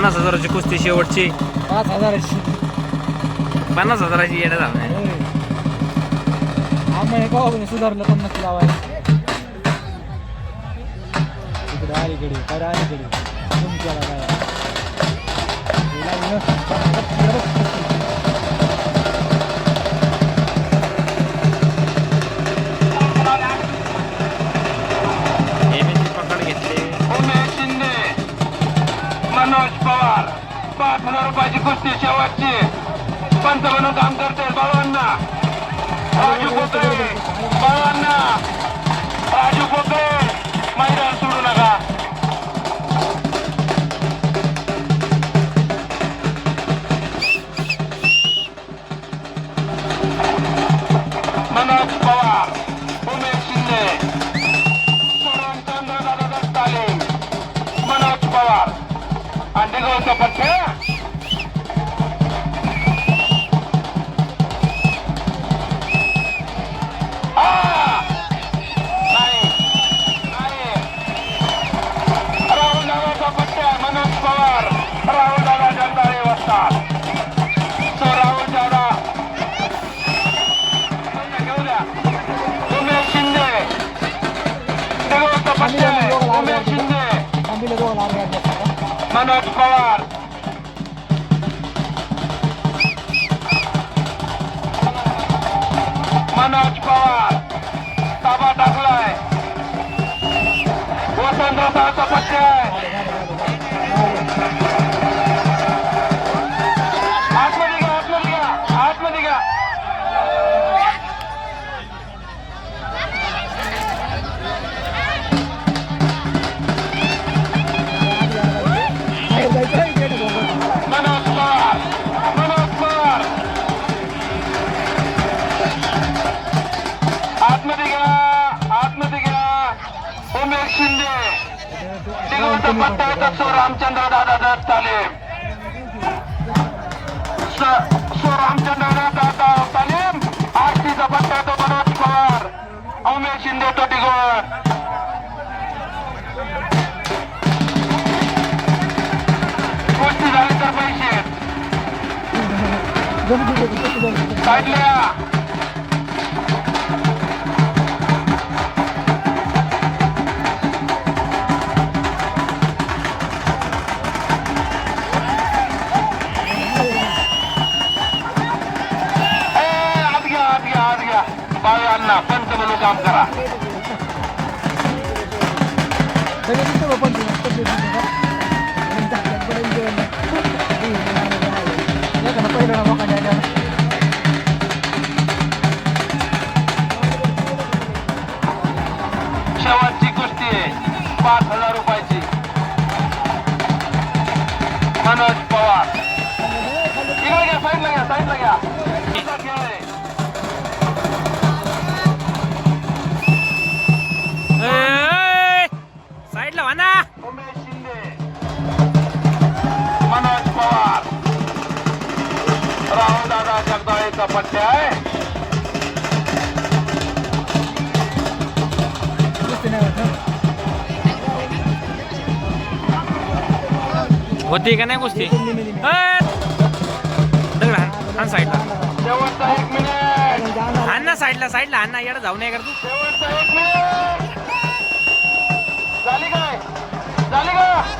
पन्नास हजाराची कुस्ती शेवटची. पाच हजाराची. पन्नास हजाराची येणं झालं आम्ही का सुधारलं पन्नास लावायला. इकडे अलीकडे काय अलीकडे. तुमच्याला काय? सरपंच काम करते बाबांना राजू कोतळे बाबांना Manoj Pawar. Manoj Pawar. O Daglai. Wasandra Sarasapatya. Shinde. Ramchandra दादा दत्ताले. रामचंद्र दादा तालीम आरतीचा पत्ता तो बनवटीवर उमेश शिंदे तोटीगोर. गोष्टी झाले तर पैसे. काढल्या. बाळांना पंच म्हणून काम करा. शेवटची गोष्टी पाच हजार रुपयाची. मनोज पवार. साईडला घ्या साईडला घ्या. असा पट्ट्या आहे. होती का नाही कुस्ती? दगड साईडला हान ना साईडला साईडला हान ना येडं जाऊ नाही कर तू? झाली काय? झाली का?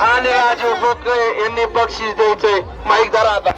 आणि राजीव गोखले यांनी बक्षीस द्यायचंय. माहीत धरा आता.